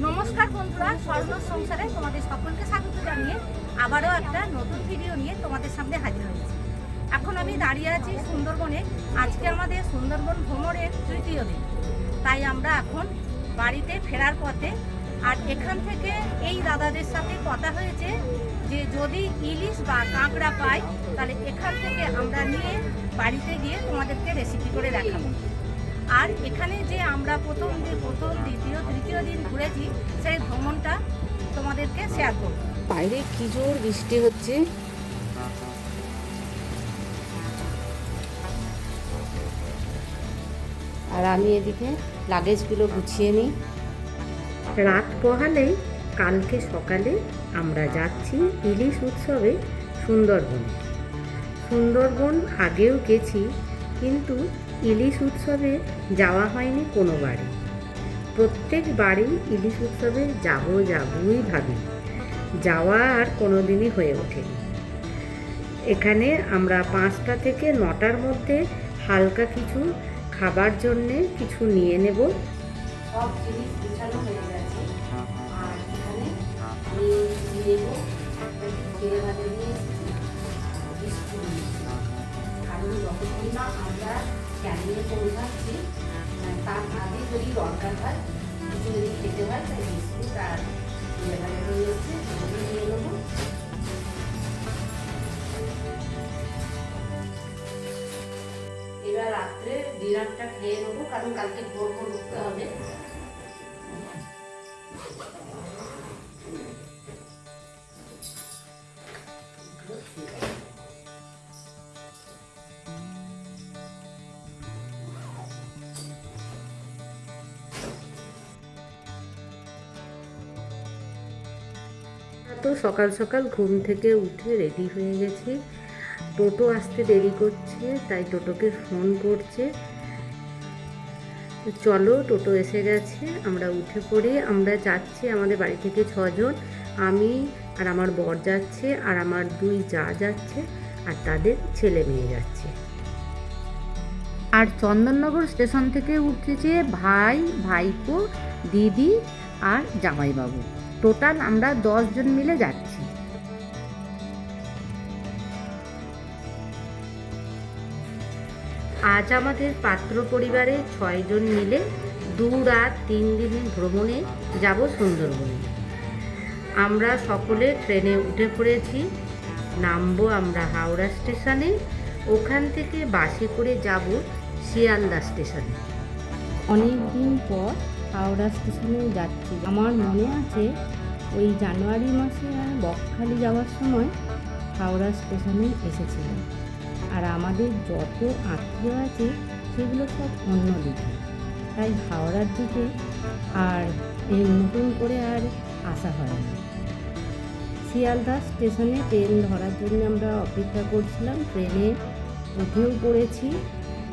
নমস্কার বন্ধুরা, স্বর্ণ সংসারে তোমাদের সকলকে স্বাগত জানিয়ে আবারও একটা নতুন ভিডিও নিয়ে তোমাদের সামনে হাজির হয়েছি। এখন আমি দাঁড়িয়ে আছি সুন্দরবনে। আজকে আমাদের সুন্দরবন ভ্রমণের তৃতীয় দিন। তাই আমরা এখন বাড়িতে ফেরার পথে, আর এখান থেকে এই দাদাদের সাথে কথা হয়েছে যে যদি ইলিশ বা কাঁকড়া পাই, তাহলে এখান থেকে আমরা নিয়ে বাড়িতে গিয়ে তোমাদেরকে রেসিপি করে দেখাবো। আর এখানে যে আমরা প্রথম যে প্রথম দ্বিতীয় তৃতীয় দিন ঘুরেছি সেই ভ্রমণটা তোমাদেরকে শেয়ার করব। বাইরে কি জোর বৃষ্টি হচ্ছে? আর আমি এদিকে লাগেজগুলো গুছিয়ে নিই। রাত পোহালেই কালকে সকালে আমরা যাচ্ছি ইলিশ উৎসবে সুন্দরবন। সুন্দরবন আগেও গেছি কিন্তু ইলিশ উৎসবে যাওয়া হয়নি কোনো বাড়ি প্রত্যেক বাড়ি ইলিশ উৎসবে যাব যাবই ভাবি। যাওয়া আর কোনো দিনই হয়ে ওঠেনি। এখানে আমরা পাঁচটা থেকে নটার মধ্যে হালকা কিছু খাবার জন্যে কিছু নিয়ে নেব। সব জিনিস গুছানো হয়ে গেছে। আর এখানে আমি নেব জিরে ভাজা নিয়ে এসেছি কারণ যতক্ষণ না আমরা ক্যারিয়ে পৌঁছাচ্ছি আহ, তার আগে যদি দরকার হয় কিছু যদি খেতে হয় তাই বিস্কুট আর নিয়ে এসেছি সেগুলো নিয়ে নেব। এবার রাত্রে ডিনারটা খেয়ে নেব কারণ কালকে ভোর ভোর উঠতে হবে। সকাল সকাল ঘুম থেকে উঠে রেডি হয়ে গেছি। টোটো আসতে দেরি করছে, তাই টোটোকে ফোন করছে। চলো, টোটো এসে গেছে, আমরা উঠে পড়ে। আমরা যাচ্ছি আমাদের বাড়ি থেকে ছজন, আমি আর আমার বর যাচ্ছে আর আমার দুই যা যাচ্ছে আর তাদের ছেলে মেয়ে যাচ্ছে। আর চন্দননগর স্টেশন থেকে উঠেছে ভাই, ভাইপো, দিদি আর জামাইবাবু। টোটাল আমরা জন মিলে যাচ্ছি। আজ আমাদের পাত্র পরিবারে ছয়জন মিলে দু রাত তিন দিনের ভ্রমণে যাব সুন্দরবনে। আমরা সকলে ট্রেনে উঠে পড়েছি, নামবো আমরা হাওড়া স্টেশনে, ওখান থেকে বাসে করে যাব শিয়ালদা স্টেশনে। অনেক দিন পর হাওড়া স্টেশনে যাচ্ছি। আমার মনে আছে ওই জানুয়ারি মাসে বকখালি যাওয়ার সময় হাওড়া স্টেশনে এসেছিলাম। আর আমাদের যত আত্মীয় আছে, সেগুলো সব অন্য দিকে। তাই হাওড়ার দিকে আর এই নতুন করে আর আসা হয় না শিয়ালদা স্টেশনে ট্রেন ধরার জন্য আমরা অপেক্ষা করছিলাম। ট্রেনে উঠেও পড়েছি।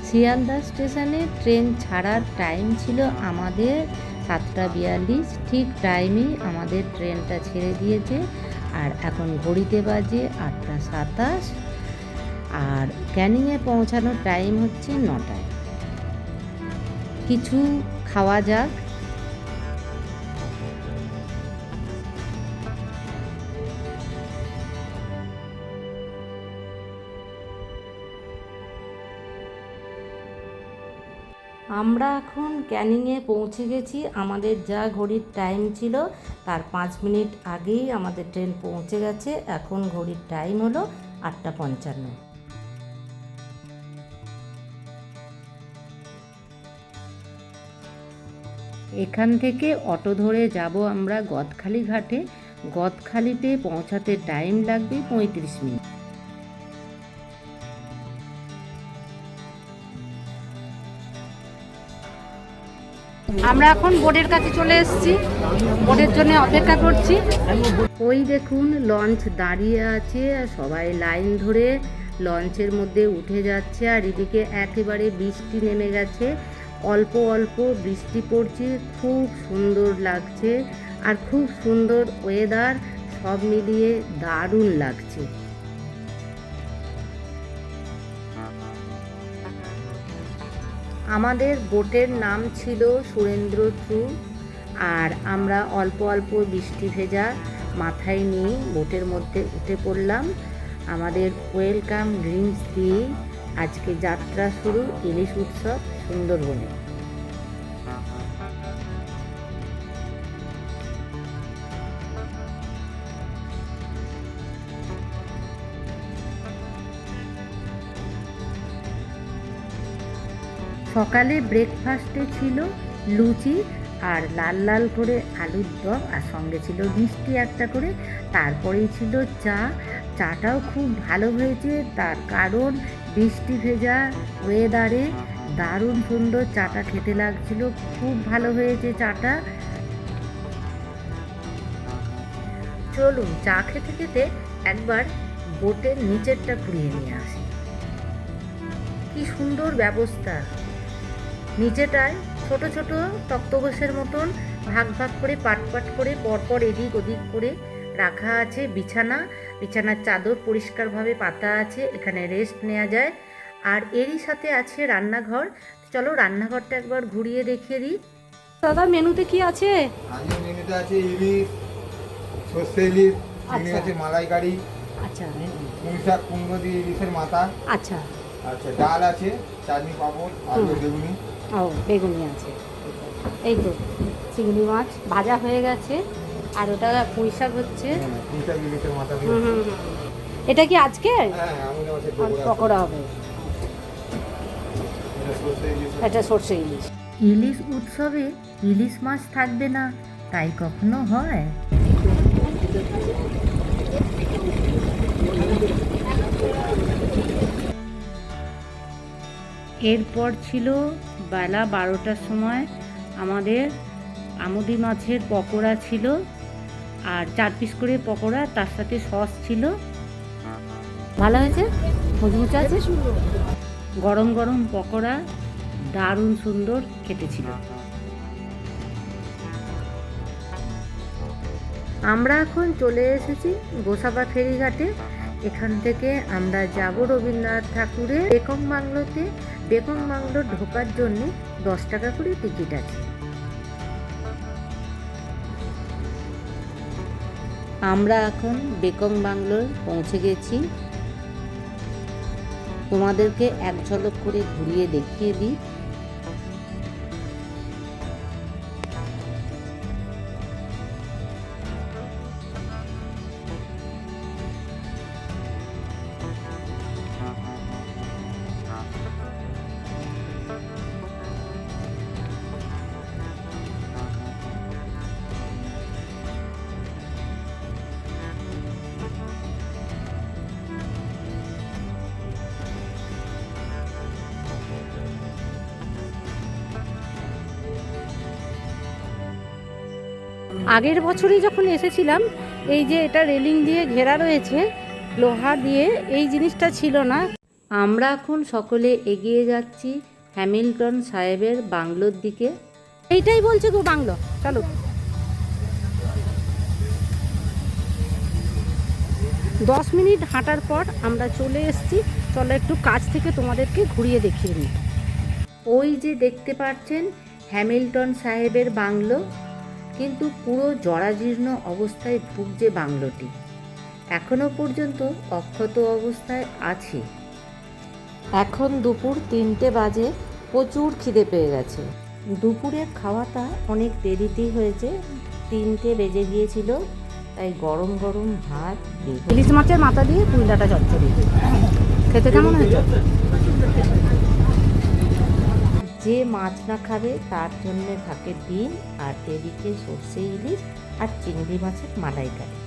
শিয়ালদা স্টেশনে ট্রেন ছাড়ার টাইম ছিল আমাদের সাতটা বিয়াল্লিশ। ঠিক টাইমে আমাদের ট্রেনটা ছেড়ে দিয়েছে। আর এখন ঘড়িতে বাজে আটটা সাতাশ। আর ক্যানিংয়ে পৌঁছানোর টাইম হচ্ছে নটায়। কিছু খাওয়া যাক। আমরা এখন ক্যানিংয়ে পৌঁছে গেছি। আমাদের যা ঘড়ির টাইম ছিল, তার পাঁচ মিনিট আগেই আমাদের ট্রেন পৌঁছে গেছে। এখন ঘড়ির টাইম হলো আটটা পঞ্চান্ন। এখান থেকে অটো ধরে যাব আমরা গদখালি ঘাটে। গদখালিতে পৌঁছাতে টাইম লাগবে পঁয়ত্রিশ মিনিট। আমরা এখন বোর্ডের কাছে চলে এসেছি। বোর্ডের জন্য অপেক্ষা করছি। ওই দেখুন লঞ্চ দাঁড়িয়ে আছে আর সবাই লাইন ধরে লঞ্চের মধ্যে উঠে যাচ্ছে আর এদিকে একেবারে বৃষ্টি নেমে গেছে। অল্প অল্প বৃষ্টি পড়ছে, খুব সুন্দর লাগছে আর খুব সুন্দর ওয়েদার সব মিলিয়ে দারুণ লাগছে। আমাদের বোটের নাম ছিল সুরেন্দ্র ট্রু আর আমরা অল্প অল্প বৃষ্টি ভেজা মাথায় নিয়ে বোটের মধ্যে উঠে পড়লাম। আমাদের ওয়েলকাম ড্রিঙ্কস দিয়ে আজকে যাত্রা শুরু, ইলিশ উৎসব সুন্দরবনে। সকালে ব্রেকফাস্টে ছিল লুচি আর লাল লাল করে আলুর দম আর সঙ্গে ছিল মিষ্টি একটা করে। তারপরেই ছিল চা। চাটাও খুব ভালো হয়েছে। তার কারণ বৃষ্টি ভেজা ওয়েদারে দারুণ সুন্দর চাটা খেতে লাগছিল। খুব ভালো হয়েছে চাটা। চলুন চা খেতে খেতে একবার বোটের নিচেরটা ঘুরিয়ে নিয়ে আসি। কি সুন্দর ব্যবস্থা। নিচেটায় ছোট ছোট তক্তপোষের মতন ভাগ ভাগ করে পাট পাট করে পরপর এদিক ওদিক করে রাখা আছে বিছানা। বিছানার চাদর পরিষ্কারভাবে পাতা আছে এখানে রেস্ট নেওয়া যায়। আর এরই সাথে আছে রান্নাঘর। চলো রান্নাঘরটা একবার ঘুরিয়ে দেখিয়ে দিই। দাদা মেনুতে কি আছে? মেনুতে আছে ইলিশ সর্ষে ইলিশ চিংড়ি আচ্ছা। আছে মালাইকারি আচ্ছা পুঁই শাক কুমড়ো দিয়ে ইলিশের মাথা। আচ্ছা। আচ্ছা ডাল আছে চাটনি পাঁপড় আলু বেগুনি। ও বেগুনি আছে। এই তো চিংড়ি মাছ ভাজা হয়ে গেছে আর ওটা পুঁই শাক হচ্ছে। হ্যাঁ, হুম। এটা কি আজকে? হ্যাঁ পকোড়া হবে। এটা সর্ষে ইলিশ। এটা সর্ষে ইলিশ। ইলিশ উৎসবে ইলিশ মাছ থাকবে না তাই কখনো হয়? এরপর ছিল বেলা বারোটার সময় আমাদের আমুদি মাছের পকোড়া ছিল আর চার পিস করে পকোড়া তার সাথে সস ছিল। ভালো হয়েছে? আছে? গরম গরম পকোড়া দারুণ সুন্দর খেতে ছিল। আমরা এখন চলে এসেছি গোসাবা ফেরিঘাটে। এখান থেকে আমরা যাব রবীন্দ্রনাথ ঠাকুরের বেকং বাংলোতে। বেকং বাংলো ঢোকার জন্য দশ টাকা করে টিকিট আছে। আমরা এখন বেকং বাংলোর পৌঁছে গেছি। তোমাদেরকে এক ঝলক করে ঘুরিয়ে দেখিয়ে দিই। আগের বছরই যখন এসেছিলাম, এই যে এটা রেলিং দিয়ে ঘেরা রয়েছে, লোহা দিয়ে, এই জিনিসটা ছিল না। আমরা এখন সকলে এগিয়ে যাচ্ছি হ্যামিল্টন সাহেবের বাংলোর দিকে। এইটাই বলছে গো বাংলো, চলো। দশ মিনিট হাঁটার পর আমরা চলে এসেছি। চলো একটু কাছ থেকে তোমাদেরকে ঘুরিয়ে দেখিয়ে নিই। ওই যে দেখতে পাচ্ছেন হ্যামিল্টন সাহেবের বাংলো। কিন্তু পুরো জরাজীর্ণ অবস্থায় ভুগছে বাংলোটি। এখনও পর্যন্ত অক্ষত অবস্থায় আছে। এখন দুপুর তিনটে বাজে, প্রচুর খিদে পেয়ে গেছে। দুপুরের খাওয়াটা অনেক দেরিতেই হয়েছে, তিনটে বেজে গিয়েছিল, তাই গরম গরম ভাত ইলিশ মাছের মাথা দিয়ে কুইলাটা চচ্চড়ি। খেতে কেমন হয়েছে? যে মাছ না খাবে তার জন্য থাকে ডিম আর এদিকে সর্ষে ইলিশ আর চিংড়ি মাছের মালাইকারি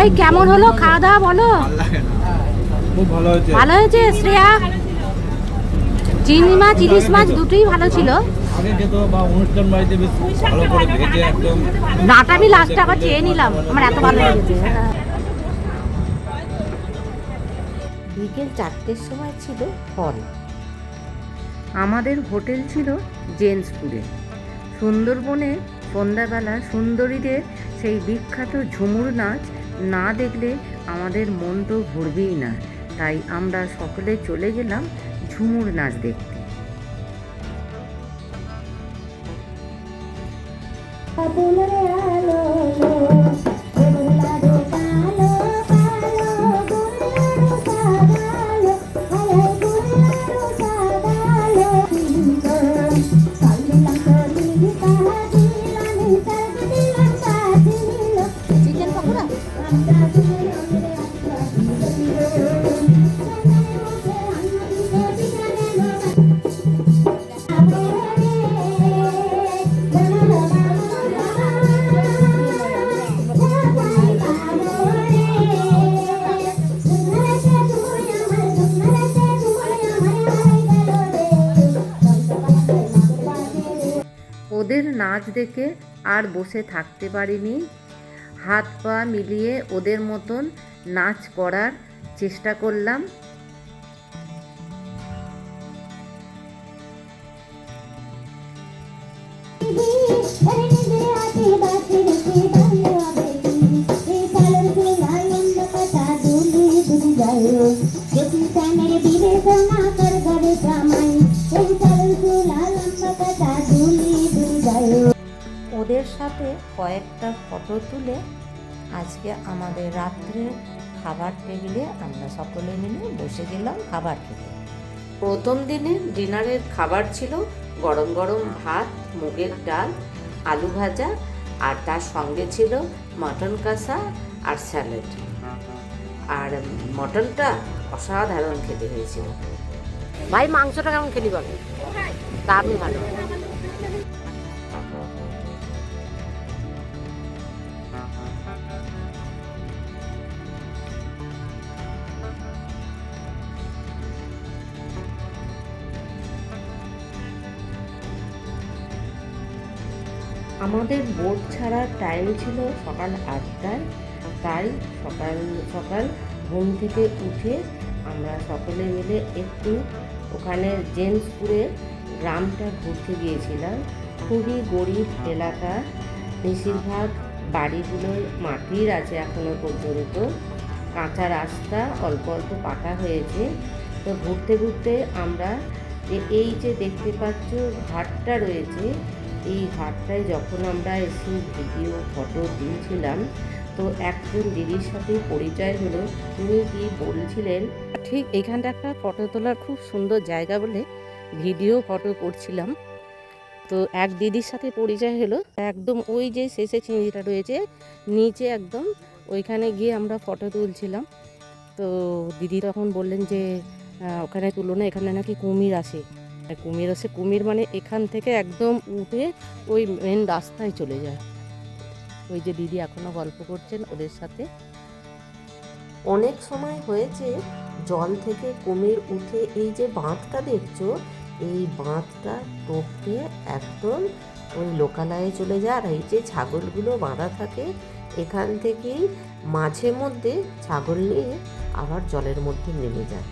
এই কেমন হলো? খাওয়া দাওয়া বলো খুব ভালো হয়েছে। ভালো হয়েছে শ্রেয়া? চিংড়ি মাছ ইলিশ মাছ দুটোই ভালো ছিল। আগে যেত বা অনুষ্ঠান বাড়িতে বেশ ভালো করে ভেজে একদম নাটা আমি লাস্টে আবার চেয়ে নিলাম। আমার এত ভালো লেগেছে। বিকেল চারটের সময় ছিল হল আমাদের হোটেল ছিল জেন্সপুরে সুন্দরবনে সন্ধ্যাবেলা সুন্দরীদের সেই বিখ্যাত ঝুমুর নাচ না দেখলে আমাদের মন তো ভরবেই না। তাই আমরা সকলে চলে গেলাম ঝুমুর নাচ দেখতে। আলো আর বসে থাকতে পারিনি। হাত পা মিলিয়ে ওদের মতন নাচ করার চেষ্টা করলাম। কয়েকটা ফটো তুলে আজকে আমাদের রাত্রের খাবার টেবিলে আমরা সকলে মিলে বসে গেলাম খাবার খেতে। প্রথম দিনে ডিনারের খাবার ছিল গরম গরম ভাত, মুগের ডাল, আলু ভাজা আর তার সঙ্গে ছিল মটন কষা আর স্যালাড। আর মটনটা অসাধারণ খেতে হয়েছিল। ভাই, মাংসটা কেমন খেলি বলো? দারুণ ভালো। আমাদের বোট ছাড়ার টাইম ছিল সকাল আটটায়। তাই সকাল সকাল ঘুম থেকে উঠে আমরা সকলে মিলে একটু ওখানে জেন্টসপুরে গ্রামটা ঘুরতে গিয়েছিলাম। খুবই গরিব এলাকা। বেশিরভাগ বাড়িগুলো মাটির আছে এখনও পর্যন্ত। কাঁচা রাস্তা, অল্প অল্প পাকা হয়েছে। তো ঘুরতে ঘুরতে আমরা যে এই যে দেখতে পাচ্ছ, ঘাটটা রয়েছে এই ঘাটটায় যখন আমরা এসে ভিডিও ফটো দিয়েছিলাম তো একজন দিদির সাথে পরিচয় হলো। তিনি কি বলছিলেন? ঠিক এখানটা একটা ফটো তোলার খুব সুন্দর জায়গা বলে ভিডিও ফটো করছিলাম। তো এক দিদির সাথে পরিচয় হলো। একদম ওই যে শেষে চিংড়িটা রয়েছে, নিচে একদম ওইখানে গিয়ে আমরা ফটো তুলছিলাম। তো দিদি তখন বললেন যে ওখানে তুলো না, এখানে নাকি কুমির আসে। কুমির আসে, কুমির মানে এখান থেকে একদম উঠে ওই মেন রাস্তায় চলে যায়। ওই যে দিদি এখনও গল্প করছেন ওদের সাথে। অনেক সময় হয়েছে জল থেকে কুমির উঠে এই যে বাঁধটা দেখছ, এই বাঁধটা টপকে একদম ওই লোকালয়ে চলে যায়। আর এই যে ছাগলগুলো বাঁধা থাকে, এখান থেকেই মাঝে মধ্যে ছাগল নিয়ে আবার জলের মধ্যে নেমে যায়।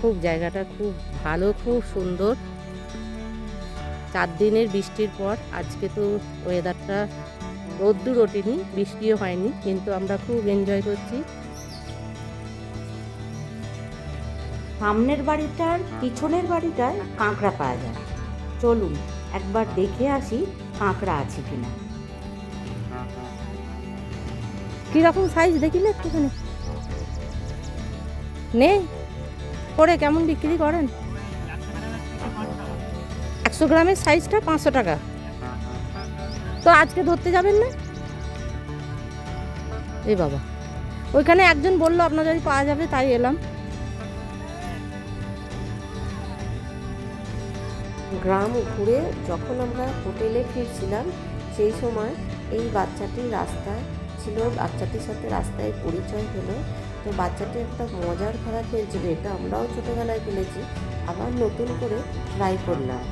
খুব জায়গাটা খুব ভালো খুব সুন্দর। চার দিনের বৃষ্টির পর আজকে তো ওয়েদারটা রোদ্দুর ওঠেনি বৃষ্টিও হয়নি কিন্তু আমরা খুব এনজয় করছি। সামনের বাড়িটার পিছনের বাড়িটায় কাঁকড়া পাওয়া যায়। চলুন একবার দেখে আসি কাঁকড়া আছে কিনা। কীরকম সাইজ দেখিলে একটুখানি? নেই করে কেমন বিক্রি করেন? একশো গ্রামের সাইজটা পাঁচশো টাকা। তো আজকে ধরতে যাবেন না? এ বাবা। ওইখানে একজন বলল, আপনার যদি পাওয়া যাবে, তাই এলাম। গ্রাম ঘুরে যখন আমরা হোটেলে ফিরছিলাম, সেই সময় এই বাচ্চাটির রাস্তায় ছিল, বাচ্চাটির সাথে রাস্তায় পরিচয় হলো। তো বাচ্চাটি একটা মজার খেলা খেলছিল এটা আমরাও ছোটোবেলায় খেলেছি। আবার নতুন করে ট্রাই করলাম?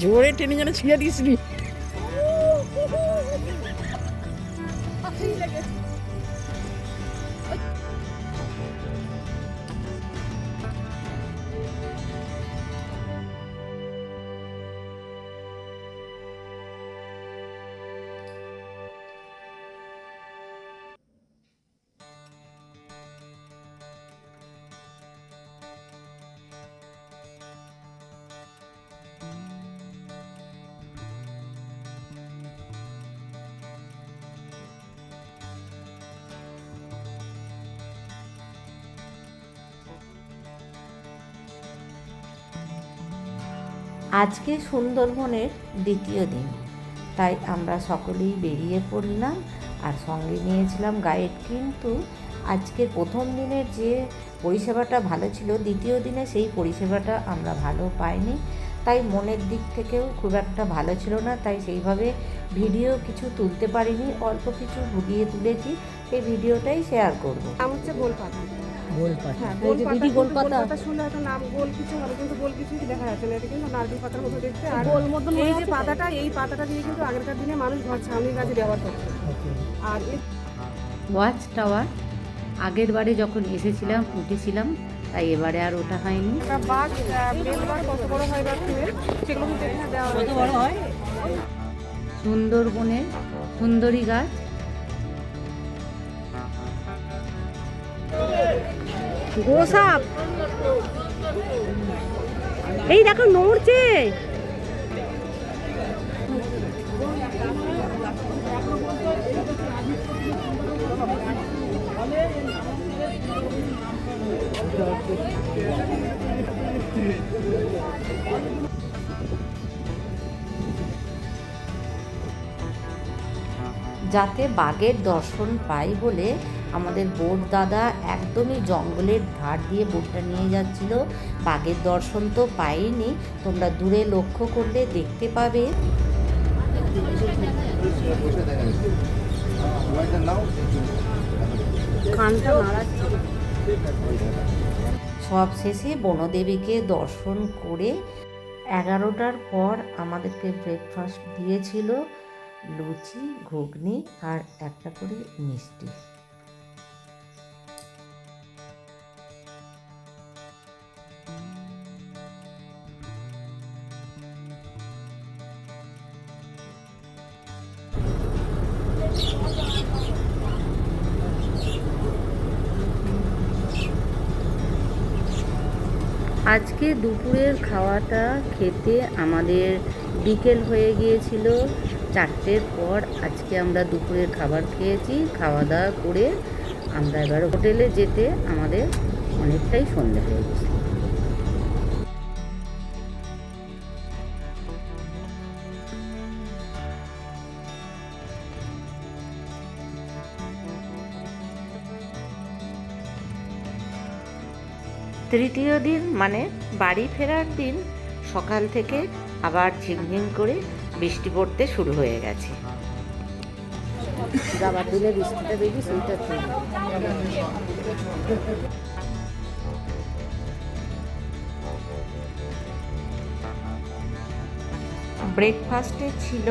জোরে টেনে যেন ছিঁড়ে দিস নি আজকে সুন্দরবনের দ্বিতীয় দিন। তাই আমরা সকলেই বেরিয়ে পড়লাম আর সঙ্গে নিয়েছিলাম গাইড। কিন্তু আজকের প্রথম দিনের যে পরিষেবাটা ভালো ছিল, দ্বিতীয় দিনে সেই পরিষেবাটা আমরা ভালো পাইনি। তাই মনের দিক থেকেও খুব একটা ভালো ছিল না। তাই সেইভাবে ভিডিও কিছু তুলতে পারিনি, অল্প কিছু ভুগিয়ে তুলেছি। সেই ভিডিওটাই শেয়ার করব। নাম হচ্ছে গোলপাতা গোলপাতা। হ্যাঁ এই যে দিদি গোলপাতা। গোলপাতা শুনলে হয়তো নাম গোল কিছু হবে কিন্তু গোল কিছুই দেখা যাচ্ছে না। এটা কিন্তু নারকেল পাতার মতো দেখতে। আর গোল মতন এই যে পাতাটা এই পাতাটা দিয়ে কিন্তু আগেরকার দিনে মানুষ ঘর ছাউনির কাজে ব্যবহার করতো। আর ওয়াচ টাওয়ার আগের বারে যখন এসেছিলাম উঠেছিলাম তাই এবারে আর ওটা হয়নি। একটা সুন্দরী বেল গোসাপ। এই দেখো নড়ছে। যাতে বাঘের দর্শন পাই বলে আমাদের বোট দাদা একদমই জঙ্গলের ধার দিয়ে বোটটা নিয়ে যাচ্ছিল। বাঘের দর্শন তো পাইনি। তোমরা দূরে লক্ষ্য করলে দেখতে পাবে। কানটা সব শেষে বনদেবীকে দর্শন করে এগারোটার পর আমাদেরকে ব্রেকফাস্ট দিয়েছিল লুচি ঘুগনি আর একটা করে মিষ্টি। আজকে দুপুরের খাওয়াটা খেতে আমাদের বিকেল হয়ে গিয়েছিল। চারটের পর আজকে আমরা দুপুরের খাবার খেয়েছি, খাওয়া দাওয়া করে আমরা এবার হোটেলে যেতে আমাদের অনেকটাই সন্ধে হয়ে গেছে। তৃতীয় দিন মানে বাড়ি ফেরার দিন সকাল থেকে আবার ঝিমঝিম করে বৃষ্টি পড়তে শুরু হয়ে গেছে। যাবার দিলে বৃষ্টিটা দেখি সেইটা ব্রেকফাস্টে ছিল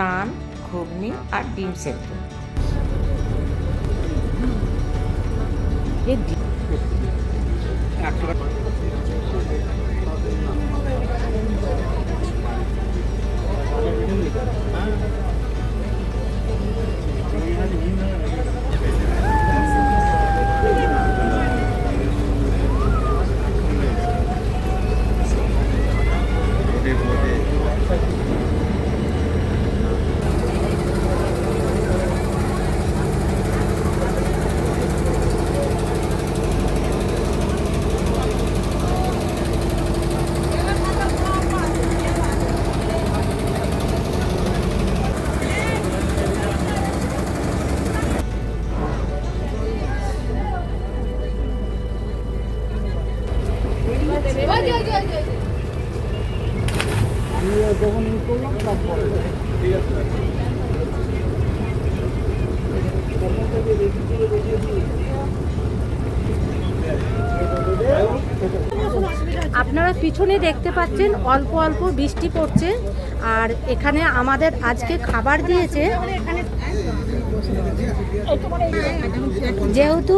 নান ঘুগনি আর ডিম সেদ্ধ। এই পিছনে দেখতে পাচ্ছেন অল্প অল্প বৃষ্টি পড়ছে। আর এখানে আমাদের আজকে খাবার দিয়েছে। যেহেতু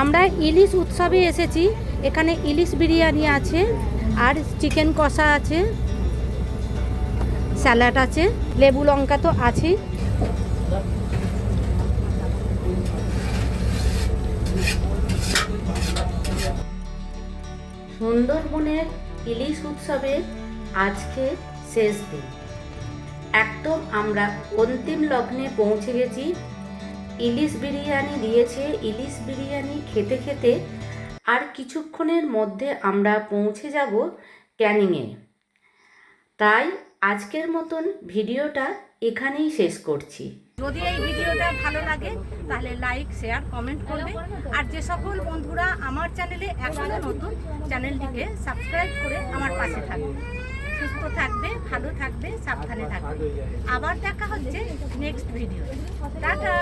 আমরা ইলিশ উৎসবে এসেছি, এখানে ইলিশ বিরিয়ানি আছে আর চিকেন কষা আছে, স্যালাড আছে, লেবু লঙ্কা তো আছেই। সুন্দরবনের ইলিশ উৎসবের আজকে শেষ দিন। একদম আমরা অন্তিম লগ্নে পৌঁছে গেছি। ইলিশ বিরিয়ানি দিয়েছে, ইলিশ বিরিয়ানি খেতে খেতে আর কিছুক্ষণের মধ্যে আমরা পৌঁছে যাব ক্যানিংয়ে। তাই আজকের মতন ভিডিওটা এখানেই শেষ করছি। যদি এই ভিডিওটা ভালো লাগে, তাহলে লাইক, শেয়ার, কমেন্ট করবে। আর যে সকল বন্ধুরা আমার চ্যানেলে এখনও নতুন, চ্যানেলটিকে সাবস্ক্রাইব করে আমার পাশে থাকবে। সুস্থ থাকবে, ভালো থাকবে, সাবধানে থাকবে। আবার দেখা হচ্ছে নেক্সট ভিডিও টাটা!